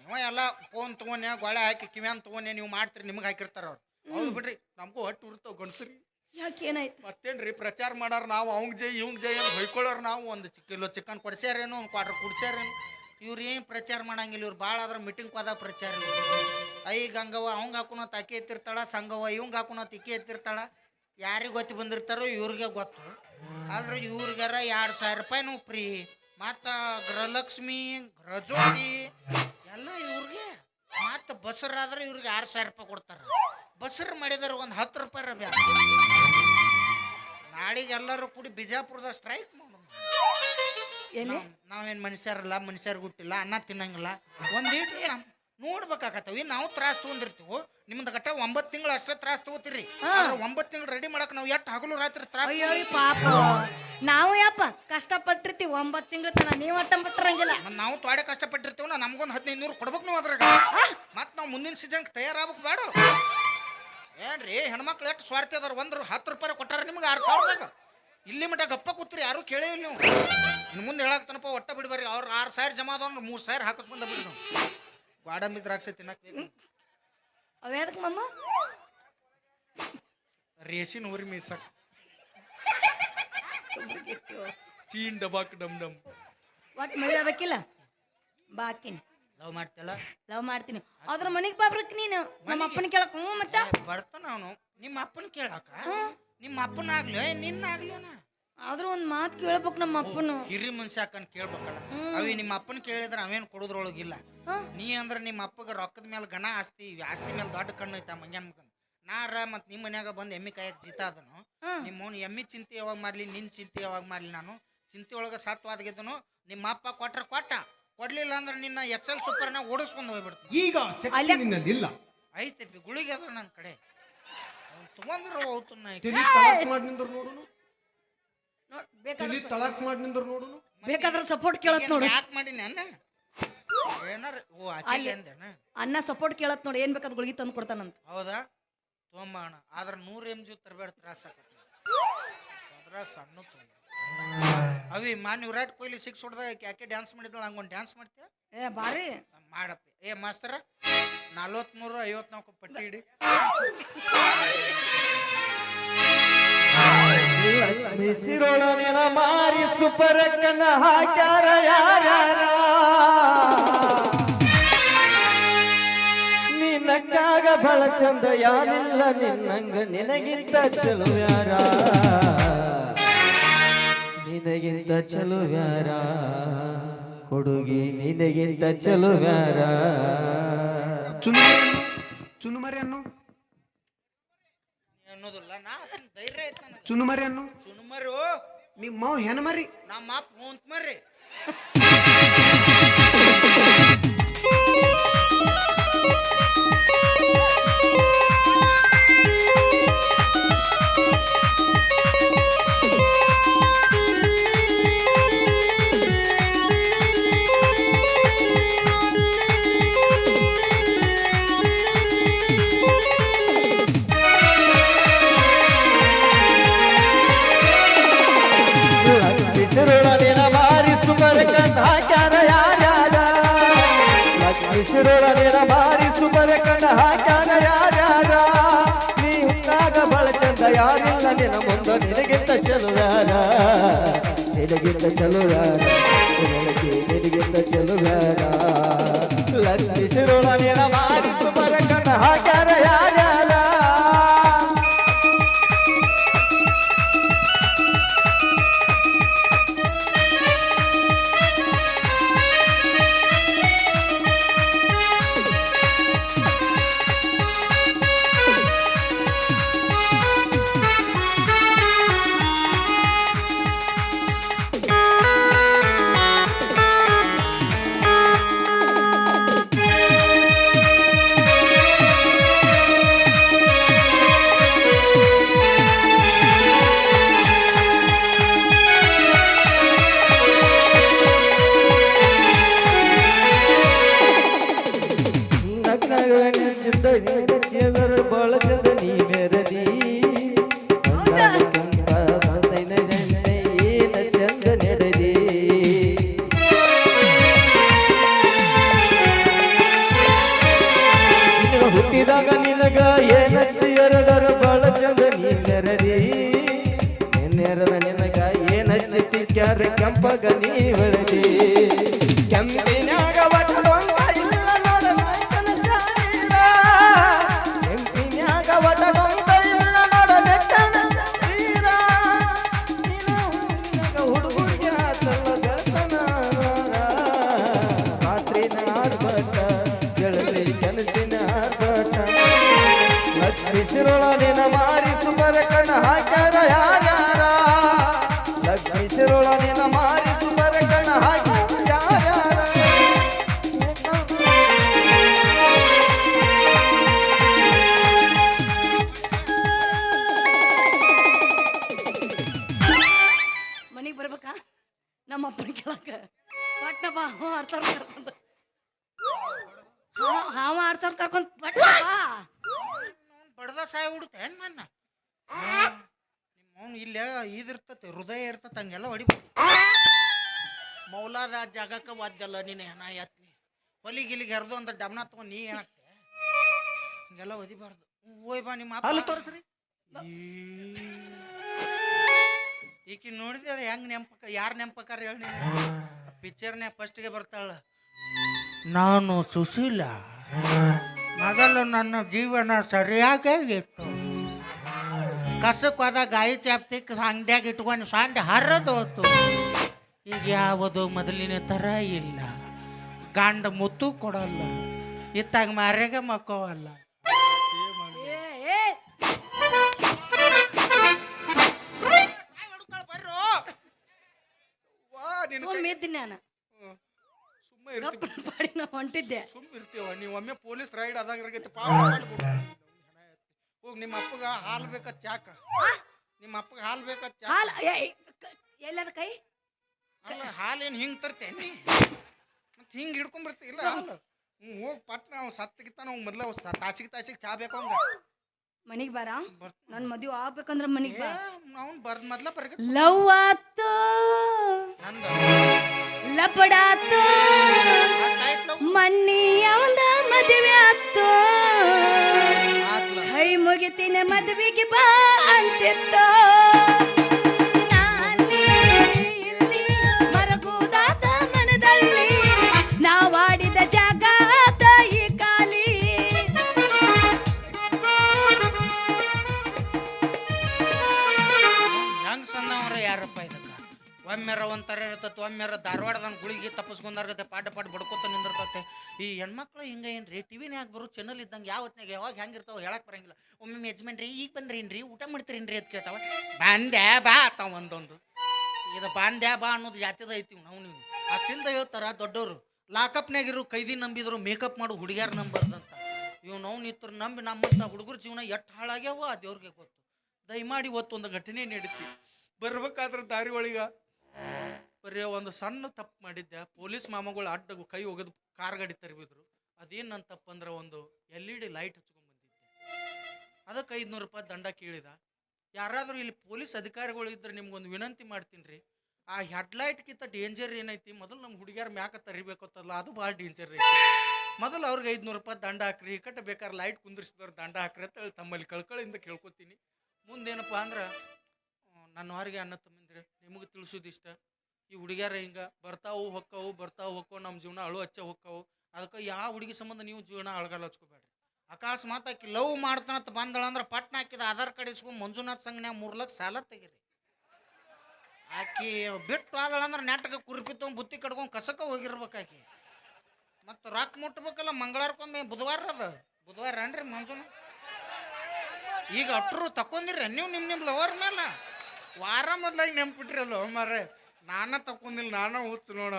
ನೀವು ಎಲ್ಲ ಫೋನ್ ತೊಗೊಂಡೆ ಗೊಳೆ ಹಾಕಿ ಕಿವ್ಯಾನ್ ತೊಗೊಂಡೆ ನೀವು ಮಾಡ್ತೀರಿ ನಿಮ್ಗೆ ಹಾಕಿರ್ತಾರೆ ಅವ್ರು. ಹೌದು ಬಿಡ್ರಿ ನಮಗೂ ಹೊಟ್ಟು ಉರ್ತಾವ ಗಂಡಸ್ರಿ ಯಾಕೆ ಏನಾಯ್ತು ಮತ್ತೇನ್ರಿ ಪ್ರಚಾರ ಮಾಡಾರ ನಾವು ಅವಂಗ್ ಜೈ ಇವಂಗ್ ಜೈ ಅಂತ ಹೊಯ್ಕೊಳ್ಳೋರು ನಾವು. ಒಂದು ಕಿಲೋ ಚಿಕನ್ ಕೊಡ್ಸ್ಯಾರೇನು, ಒಂದು ಕ್ವಾರ್ಟರ್ ಕುಡ್ಸ್ಯಾರೇನು. ಇವ್ರು ಏನು ಪ್ರಚಾರ ಮಾಡಂಗಿಲ್ಲ, ಇವ್ರು ಭಾಳ ಆದ್ರೆ ಮೀಟಿಂಗ್ ಪದ ಪ್ರಚಾರ ಐ ಗಂಗವ್ವ ಅವಂಗ ಹಾಕೋಣ ಅಕ್ಕಿ ಎತ್ತಿರ್ತಾಳ, ಸಂಗವ್ವ ಇವಂಗ ಹಾಕೋಣ ತಿಕ್ಕಿ ಎತ್ತಿರ್ತಾಳ. ಯಾರಿಗೆ ಗೊತ್ತು ಬಂದಿರ್ತಾರೋ ಇವ್ರಿಗೆ ಗೊತ್ತು. ಆದ್ರೆ ಇವ್ರಿಗಾರ ಎರಡು ಸಾವಿರ ರೂಪಾಯಿನೂ ಫ್ರೀ. ಮತ್ತು ಗೃಹಲಕ್ಷ್ಮಿ ಗೃಹಜ್ಯೋತಿ ಎಲ್ಲ ಇವ್ರಿಗೆ. ಮತ್ತು ಬಸರಾದ್ರೆ ಇವ್ರಿಗೆ ಎರಡು ಸಾವಿರ ರೂಪಾಯಿ ಕೊಡ್ತಾರೆ. ಬಸರ್ ಮಾಡಿದಾರೆ ಒಂದು ಹತ್ತು ರೂಪಾಯಿ ರವಿ ನಾಳೆಗೆ ಎಲ್ಲರೂ ಕೂಡಿ ಬಿಜಾಪುರದ ಸ್ಟ್ರೈಕ್ ಮಾಡೋಣ ನಾವೇನು ನಾವ್- ನಾವೇನ್ ಮನುಷ್ಯರಲ್ಲ ಮನುಷ್ಯರ್ ಹುಟ್ಟಿಲ್ಲ ಅನ್ನ ತಿನ್ನಂಗಿಲ್ಲ. ಒಂದಿಟ್ಟು ನೋಡ್ಬೇಕಾಗತ್ತವಿ ನಾವು ತ್ರಾಸ್ ತಗೊಂಡಿರ್ತೀವಿ ನಿಮ್ದು ಗಟ್ಟ ಒಂಬತ್ತು ತಿಂಗಳು ಅಷ್ಟೇ ತ್ರಾಸ್ ತಗೋತೀರಿ. ಒಂಬತ್ತು ತಿಂಗಳು ರೆಡಿ ಮಾಡಕ್ ನಾವು ಎಷ್ಟು ಹಗಲು ರಾತ್ರಿ ತ್ರಾಸ್ ಅಯ್ಯೋ ಪಾಪ. ನಾವು ಯಪ್ಪ ಕಷ್ಟಪಟ್ಟಿರ್ತೀವಿ ಒಂಬತ್ತು ತಿಂಗಳ ತನ ನೀವು ಅಟ್ಟ ಬಿಟ್ಟಿರಂಗಿಲ್ಲ ಮತ್ತ್ ನಾವು ತೋಡೆ ಕಷ್ಟಪಟ್ಟಿರ್ತೀವಿ ನಮ್ಗೊಂದು ಹದಿನೈದು ನೂರು ಕೊಡ್ಬೇಕು ನೀವು ಅದ್ರಾಗ. ಮತ್ತೆ ನಾವು ಮುಂದಿನ ಸೀಸನ್ ತಯಾರಾಗಬೇಕು ಬೇಡ. ಏನ್ರಿ? ಹೆಣ್ಮಕ್ಳು ಎಷ್ಟು ಸ್ವಾರ್ಥಿ ಅದಾರ? ಒಂದ್ರ ಹತ್ತು ರೂಪಾಯಿ ಕೊಟ್ಟಾರ ನಿಮ್ಗೆ ಆರು ಸಾವಿರದಾಗ ಇಲ್ಲಿ ಮಟ ಗಪ್ಪ ಕೂತ್ರಿ ಯಾರು ಕೇಳೇ ಇಲ್ಲ ನೀವು. ಇನ್ನು ಮುಂದೆ ಹೇಳಾಕ್ತಾನಪ್ಪ ಒಟ್ಟ ಬಿಡ್ಬಾರಿ ಅವ್ರ ಆರು ಸಾವಿರ ಜಮಾ ಅದಾವ ಅಂದ್ರೆ ಮೂರು ಸಾವಿರ ಹಾಕಿಸ್ಕೊಂಡ ಬಂದ ನಾವು ಗೋಡಂಬಿ ದ್ರಾಕ್ಷಿ ತಿನ್ನಕ್ ಬೇಕು. ಅವ್ಯಾದಕ್ಕೆ ಮಮ್ಮ ರೇಸಿನ ಊರಿ ಮೀಸಕ್. ಚೀನ್ ಡಬಾಕ್ ಡಮ್ ಡಮ್. ಒಟ್ಟು ಮದುವೆ ಆಗ್ಬೇಕಿಲ್ಲ? ಬಾಕಿನಿ ಲವ್ ಮಾಡ್ತಿಲ್ಲ ಲವ್ ಮಾಡ್ತೀನಿ. ಅದ್ರ ಮನೆಗೆ ಬಾಬ್ರಕ್ ನೀನು? ನಮ್ಮ ಅಪ್ಪನ ಕೇಳಕ್ ಹ್ಞೂ ಮತ್ತ? ಬರ್ತಾನ ಅವನು. ನಿಮ್ಮ ಅಪ್ಪನ ಕೇಳಾಕ? ನಿಮ್ಮ ಅಪ್ಪನ ಆಗ್ಲಿ ನಿನ್ನ ಆಗ್ಲೇನ ಆದ್ರೂ ಒಂದ್ ಮಾತು ಕೇಳ್ಬೇಕು ನಮ್ಮ ಅಪ್ಪನು. ಹಿರಿ ಅಕ್ಕನ್ ಕೇಳ್ಬೇಕಲ್ಲ. ಅವಿ ನಿಮ್ಮ ಅಪ್ಪನ ಕೇಳಿದ್ರೆ ಅವೇನ್ ಕೊಡೋದ್ರೊಳಗಿಲ್ಲ ನೀ ಅಂದ್ರೆ ನಿಮ್ಮ ಅಪ್ಪಗ ರೊಕ್ಕದ ಮೇಲೆ ಗಣ ಆಸ್ತಿ ಆಸ್ತಿ ಮೇಲೆ ದೊಡ್ಡ ಕಣ್ಣು ಐತ ಮಂಗ್ಯಾನ್ ಮಗನ್. ನಾರ ಮತ್ ನಿಮ್ಮ ಮನ್ಯಾಗ ಬಂದ್ ಎಮ್ಮಿ ಕಾಯಕ್ ಜೀತ ಅದನು. ನಿಮ್ಮ ಎಮ್ಮಿ ಚಿಂತೆ ಯಾವಾಗ ಮಾಡ್ಲಿ ನಿನ್ ಚಿಂತೆ ಯಾವಾಗ ಮಾಡ್ಲಿ ನಾನು. ಚಿಂತೆ ಒಳಗ ಸತ್ವಾದಗಿದ್ದನು ನಿಮ್ಮ ಅಪ್ಪ ಕೊಟ್ರ ಕೊಟ್ಟ. ಕೊಡ್ಲಿಲ್ಲ ಅಂದ್ರೆ ನಿನ್ನ ಎಕ್ಸೆಲ್ ಸೂಪರ್ನ ಓಡಿಸ್ಕೊಂಡು ಹೋಗ್ಬಿಡ್ತೀನಿ. ಈಗ ಶಕ್ತಿ ನಿನ್ನಲ್ಲಿ ಇಲ್ಲ ಐತೆ ಗುಳಿಗೆ ಅದ ನನ್ನ ಕಡೆ. ಅವ್ನ್ ತಗೊಂಡ್ರು ಹೋಗ್ತಾನ ತಿಳಿ ತಳಕ್ ಮಾಡಿ ನಿಂದ್ರು ನೋಡುನು? ನೋಡ್ ತಿಳಿ ಬೇಕಾದ್ರೆ ತಳಕ್ ಮಾಡಿ ನಿಂದ್ರು ನೋಡುನು? ಬೇಕಾದ್ರೆ ಸಪೋರ್ಟ್ ಕೇಳತ್ ನೋಡು. ಯಾಕೆ ಮಾಡೀನಿ ಅನ್ನ ಏನಾರ ಓ ಆಕೆ ಅಂದೇನ ಅನ್ನ ಸಪೋರ್ಟ್ ಕೇಳತ್ ನೋಡಿ ಏನ್ ಬೇಕಾದ್ ಗುಳಿಗೆ ತಂದು ಕೊಡ್ತಾನಂತ. ಹೌದಾ? ತೊಂಬಣ ಆದ್ರೆ ನೂರು ಎಂ ಜಿ ತರಬೇಡ ತ್ರಾಸ ಅದ್ರ ಸಣ್ಣ ತುಂಬ ಅವಿ ಮಾನ್ ವಿರಾಟ್ ಕೊಹ್ಲಿ ಸಿಕ್ಸ್ ಹೊಡೆದಾಗ ಯಾಕೆ ಡ್ಯಾನ್ಸ್ ಮಾಡಿದಳು ಹಂಗೊಂದು ಡ್ಯಾನ್ಸ್ ಮಾಡ್ತೀಯ? ಏ ಬಾರಿ. ಮಾಡಪ್ಪ. ಏ ಮಾಸ್ತರ ನಲ್ವತ್ಮೂರು ಐವತ್ನಾಲ್ಕು ಪಟ್ಟಿ ಇಡಿ ಏ ಲಕ್ಷ್ಮಿ ಸಿರೋಳನಿನ ಮಾರಿ ಸುಪರಕ್ಕನ ಹಾಕ್ಯಾರ ಯಾರ? ನಿನ್ನಕ್ಕಾಗ ಬಳ ಚಂದ ಯಾರಿಲ್ಲ ನಿನ್ನಂಗ ನಿನಗಿಂತ ಚಲೋ ಯಾರ? ನಿನಗಿಂತ ಚಲೋ ಕೊಡುಗೆ ಹುಡುಗಿ ನಿನಗಿಂತ ಚಲೋ ಯಾರ ಚುನುಮರಿ ಚುನುಮರಿ ಅನ್ನು ಅನ್ನೋದಿಲ್ಲ ನಾ ಅದನ್ನ ಧೈರ್ಯ ಐತ ನನಗೆ ಚುನುಮರಿ. ಅನ್ನು ಚುನುಮರು ನಿಮ್ಮ ಮಾವ್ ಹೆಣ್ಮರಿ ನಮ್ಮ ಅಪ್ಪ ಹೊಂತ್ ಮರ್ರಿ ಯಾರ್ಯಾರ? ಲಕ್ಷ್ಮಿ ಸಿರುಳನಿನ ಮಾರಿ ಸುಪರಕ್ಕನ ಹಾಕ್ಯಾರ ಯಾರ್ಯಾರ? ಯಾರಿಲ್ಲ ನಿನ್ನ ಮುಂದ ನಿನಗಿಂತ ಚಲೋ ಯಾರ ನಿನಗಿಂತ ಚಲೋ ಯಾರ ನಿನಗೆ ನಿನಗಿಂತ ಚಲೋ ಯಾರ ಲಕ್ಷ್ಮಿ ಸಿರುಳನಿನ ಮಾರಿ ಸುಪರಕ್ಕನ pagando. ಡಮ್ನ ತಗೊಂಡು ನೀ ಏನಾಗ್ತೆ ಹಿಂಗೆಲ್ಲ ಒದಿಬಾರ್ದು ಓಯ್ ಬಾ ನಿಮ್ಮ ಅಲ್ಲಿ ತೋರಿಸ್ರಿ. ಈಕಿ ನೋಡಿದ್ರೆ ಹೆಂಗ್ ನೆಂಪಕ ಯಾರು ನೆಂಪಕಾರ ಹೇಳಿ ಪಿಕ್ಚರ್ನೇ ಫಸ್ಟ್ಗೆ ಬರ್ತಾಳ ನಾನು ಸುಶೀಲ. ಮೊದಲು ನನ್ನ ಜೀವನ ಸರಿಯಾಗಿ ಇತ್ತು ಕಸಕ್ಕೆ ಹೋದಾಗ ಗಾಯಿ ಚಾಪ್ತಿಕ್ ಸಾಂಡ್ಯಾಗ ಇಟ್ಕೊಂಡು ಸಾಂಡೆ ಹರಿದು ಹೋತು ಈಗ ಯಾವುದು ಮೊದಲಿನ ಥರ ಇಲ್ಲ. ಗಂಡ ಮುತ್ತು ಕೊಡಲ್ಲ. ಇತ್ತಾಗ ಮಾರ್ಯಾಗ ಮಕ್ಕವಲ್ಲ. ಏ ಏ. ಸುಮ್ಮ ಇದ್ದೀನಿ ನಾನು. ಸುಮ್ಮನೆ ಗಪ್ಪ ಪಾಡಿ ನಾ ಹೊಂಟಿದ್ದೆ. ಸುಮ್ಮ ಇರ್ತೀವ ನೀವು ಒಮ್ಮೆ ಪೊಲೀಸ್ ರೈಡ್ ಆದಾಗ ಹೋಗಿ ನಿಮ್ಮ ಅಪ್ಪಗ ಹಾಲು ಬೇಕ ಚಾಕ. ನಿಮ್ಮ ಅಪ್ಪಗ ಹಾಲು ಬೇಕ ಚಾಕ. ಹಾಲು ಎಲ್ಲದ ಕೈ ಹಾಲು ಹಾಲೇನು ಹಿಂಗ್ ತರ್ತೇನಿ? ಹಿಂಗ್ ಹಿಡ್ಕೊಂಡ್ ಬರ್ತಿ. ಇಲ್ಲ ಹ್ಞೂ ಹೋಗಿ ಪಟ್ನ ಅವ್ನು ಸತ್ತಗಿತ್ತ ನಾವು ಮೊದ್ಲ ತಾಸಿಗೆ ತಾಸಿಗೆ ಚಾ ಬೇಕು ಅಂದ್ರೆ ಮನಿಗ್ ಬಾರ? ನನ್ ಮದುವೆ ಆಗ್ಬೇಕಂದ್ರ ಮನಿಗ್ ಬಾ. ಅವ್ನು ಬರ್ ಮೊದ್ಲ ಬರ್ಗ ಲವ್ ಆತು ಲಪಡಾತು ಮಣ್ಣಿ ಅವಂದ ಮದುವೆ ಆತು. ಕೈ ಮುಗಿತೀನಿ ಮದುವೆಗೆ ಬಾ ಅಂತಿತ್ತು. ಇರ್ತೈತೆ ಧಾರವಾಡದ ಗುಳಿಗೆ ತಪ್ಪಿಸ್ಕೊಂಡಾರ್ಗತ್ತೆ, ಪಾಠ ಪಾಠ ಬಡ್ಕೋತ ನಿಂದಿರ್ತೈತೆ. ಈ ಹೆಣ್ಮಕ್ಳು ಹಿಂಗೆ ಏನ್ರಿ? ಟಿವಿನ್ಯಾಗ ಬರು ಚೆನ್ನಲ್ ಇದ್ದಂಗೆ ಯಾವ ಹೊತ್ನ್ಯಾಗ ಯಾವಾಗ ಹೆಂಗಿರ್ತಾವ ಹೇಳಕ್ ಬರಂಗಿಲ್ಲ. ಒಮ್ಮೆ ಯಜಮಾನ್ರಿ, ಈಗ ಬಂದ್ರೇನ್ರಿ ಊಟ ಮಾಡ್ತೀರೇನ್ರಿ? ಅಂತ ಕೇಳ್ತಾವ. ಬಾಂದ್ಯಾ ಬಾ ಅತ್ತಾವ ಒಂದೊಂದು. ಇದು ಬಾಂದ್ಯಾ ಬಾ ಅನ್ನೋದು ಜಾತಿದ ಐತಿ ನಾವು ನೀವು ಅಷ್ಟಿಂದ ಹೇಳ್ತಾರ ದೊಡ್ಡವರು. ಲಾಕಪ್ನಾಗಿರೋ ಕೈದಿ ನಂಬಿದ್ರು ಮೇಕಪ್ ಮಾಡು ಹುಡುಗ್ಯಾರ ನಂಬರ್ದಂತ. ಇವ್ ನಾವು ನಿತ್ರ ನಂಬಿ ನಮ್ಮಂತ ಹುಡುಗರ ಜೀವನ ಎಷ್ಟು ಹಾಳಾಗ್ಯಾವ ಆ ದೇವ್ರಿಗೆ ಗೊತ್ತು. ದಯಮಾಡಿ ಇವತ್ತೊಂದು ಘಟನೆ ನಡೀತಿ. ಬರ್ಬೇಕಾದ್ರೆ ದಾರಿ ಒಳಗ. ಬರೀ ಒಂದು ಸಣ್ಣ ತಪ್ಪು ಮಾಡಿದ್ದೆ. ಪೊಲೀಸ್ ಮಾಮಗಳು ಅಡ್ಡ ಕೈ ಒಗೆದು ಕಾರ್ ಗಾಡಿ ತರಬಿದ್ರು. ಅದೇನು ನನ್ನ ತಪ್ಪಂದ್ರೆ ಒಂದು ಎಲ್ ಇ ಡಿ ಲೈಟ್ ಹಚ್ಕೊಂಡ್ ಬಂದಿದ್ದೆ. ಅದಕ್ಕೆ ಐದುನೂರು ರೂಪಾಯಿ ದಂಡ ಕೇಳಿದ. ಯಾರಾದರೂ ಇಲ್ಲಿ ಪೊಲೀಸ್ ಅಧಿಕಾರಿಗಳು ಇದ್ರೆ ನಿಮ್ಗೊಂದು ವಿನಂತಿ ಮಾಡ್ತೀನಿ ರೀ. ಆ ಹೆಡ್ಲೈಟ್ಗಿಂತ ಡೇಂಜರ್ ಏನೈತಿ? ಮೊದಲು ನಮ್ಮ ಹುಡುಗಿಯರ ಮ್ಯಾಕ ತರಿಬೇಕತ್ತಲ್ಲ ಅದು ಭಾಳ ಡೇಂಜರ್ ರೀ ಮೊದಲು ಅವ್ರಿಗೆ ಐದುನೂರು ರೂಪಾಯಿ ದಂಡ ಹಾಕ್ರಿ ಕಟ್ಟ ಬೇಕಾದ್ರೆ ಲೈಟ್ ಕುಂದಿರ್ಸಿದವ್ರು ದಂಡ ಹಾಕ್ರಿ ಅಂತ ಹೇಳಿ ತಮ್ಮಲ್ಲಿ ಕಳ್ಕಳಿಂದ ಕೇಳ್ಕೊತೀನಿ. ಮುಂದೇನಪ್ಪ ಅಂದ್ರೆ ನನ್ನ ವಾರಿಗೆ ಅನ್ನ ತಮ್ಮಂದ್ರೆ, ನಿಮಗೆ ತಿಳಿಸೋದಿಷ್ಟ ಈ ಹುಡುಗ್ಯಾರ ಹಿಂಗೆ ಬರ್ತಾವು ಹೊಕ್ಕವು ಬರ್ತಾವು ಹೊಕ್ಕವು ನಮ್ಮ ಜೀವನ ಅಳು ಹಚ್ಚ ಹೊಕ್ಕವು. ಅದಕ್ಕೆ ಯಾವ ಹುಡುಗಿ ಸಂಬಂಧ ನೀವು ಜೀವನ ಅಳಗಲ್ಲ ಹಚ್ಕೋಬೇಡ್ರಿ. ಅಕಸ್ಮಾತ್ ಆಕಿ ಲವ್ ಮಾಡ್ತಾನಂತ ಬಂದಳ ಅಂದ್ರೆ ಪಟ್ನ ಹಾಕಿದ ಆಧಾರ್ ಕಾರ್ಡ್ ಇಸ್ಕೊಂಡು ಮಂಜುನಾಥ್ ಸಂಘನ್ಯಾಗ ಮೂರು ಲಕ್ಷ ಸಾಲ ತೆಗೀರಿ. ಆಕಿ ಬಿಟ್ಟು ಆದಳ ಅಂದ್ರೆ ನೆಟ್ಗೆ ಕುರ್ಪಿ ತೊಗೊಂಡು ಬುತ್ತಿ ಕಡ್ಕೊಂಡು ಕಸಕ್ಕೆ ಹೋಗಿರ್ಬೇಕು ಆಕಿ. ಮತ್ತು ರೊಕ್ಕ ಮುಟ್ಬೇಕಲ್ಲ ಮಂಗಳವಾರಕ್ಕೊಮ್ಮೆ ಬುಧವಾರ ಅದ. ಬುಧವಾರ ಅನ್ರಿ ಮಂಜುನಾಥ್ ಈಗ ಅಟ್ರು ತಕೊಂಡಿರಿ ನೀವು ನಿಮ್ಮ ನಿಮ್ಮ ಲವರ್ ಮೇಲೆ ವಾರ ಮೊದ್ಲಾಗಿ ನೆನ್ಪಿಟ್ರಲ್ಲ ಮಾರೇ ನಾನ ತಕೊಂಡಿಲ್ಲ ನಾನ ಹುಚ್ಚು ನೋಡ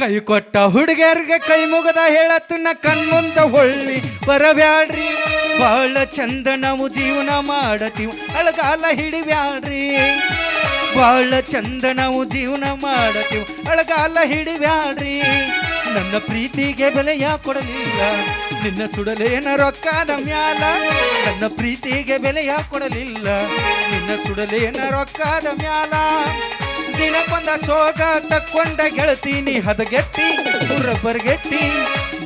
ಕೈ ಕೊಟ್ಟ ಹುಡುಗರಿಗೆ ಕೈ ಮುಗದ ಹೇಳತ್ತನ್ನ ಕಣ್ಮುಂದ ಹೊಳ್ಳಿ. ಬರಬ್ಯಾಡ್ರಿ ಬಹಳ ಚಂದ ನಾವು ಜೀವನ ಮಾಡತೀವಿ. ಅಳಗಾಲ ಹಿಡಿಬ್ಯಾಡ್ರಿ ಬಹಳ ಚಂದ ನಾವು ಜೀವನ ಮಾಡತೀವಿ. ಅಳಗಾಲ ಹಿಡಿಬ್ಯಾಡ್ರಿ, ನನ್ನ ಪ್ರೀತಿಗೆ ಬೆಲೆಯ ಕೊಡಲಿಲ್ಲ. ನಿನ್ನ ಸುಡಲೇನ ರೊಕ್ಕದ ಮ್ಯಾಲ? ನನ್ನ ಪ್ರೀತಿಗೆ ಬೆಲೆಯ ಕೊಡಲಿಲ್ಲ. ನಿನ್ನ ಸುಡಲೇನ ರೊಕ್ಕದ ಮ್ಯಾಲ? ದಿನಕ್ಕೊಂದ ಸೋಗ ತಕ್ಕೊಂಡ ಗೆಳತೀನಿ ಹದಗೆಟ್ಟಿ ಹುರಬರ್ಗೆಟ್ಟಿ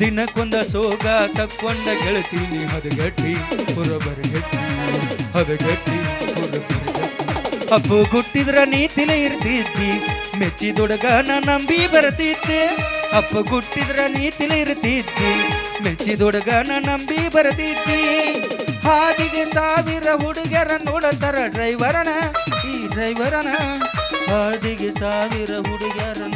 ದಿನಕ್ಕೊಂದ ಸೋಗ ತಕ್ಕೊಂಡ ಗೆಳತೀನಿ ಹದಗೆಟ್ಟಿ ಹುರಬರ್ಗೆಟ್ಟಿ ಹದಗೆಟ್ಟಿ ಅಪ್ಪು ಗುಟ್ಟಿದ್ರ ನೀತಿಲೆ ಇರ್ತಿದ್ದಿ ಮೆಚ್ಚಿದೊಡಗನ ನಂಬಿ ಬರ್ತಿದ್ದೆ. ಅಪ್ಪ ಗುಟ್ಟಿದ್ರ ನೀತಿಲೆ ಇರ್ತಿದ್ದಿ ಮೆಚ್ಚಿದೊಡಗನ ನಂಬಿ ಬರ್ತಿದ್ದಿ. ಹಾದಿಗೆ ಸಾವಿರ ಹುಡುಗರ ನೋಡತಾರ ಡ್ರೈವರನ, ಈ ಡ್ರೈವರನ ಹಾದಿಗೆ ಸಾವಿರ ಹುಡುಗರ ನೋಡತಾರ ಡ್ರೈವರನ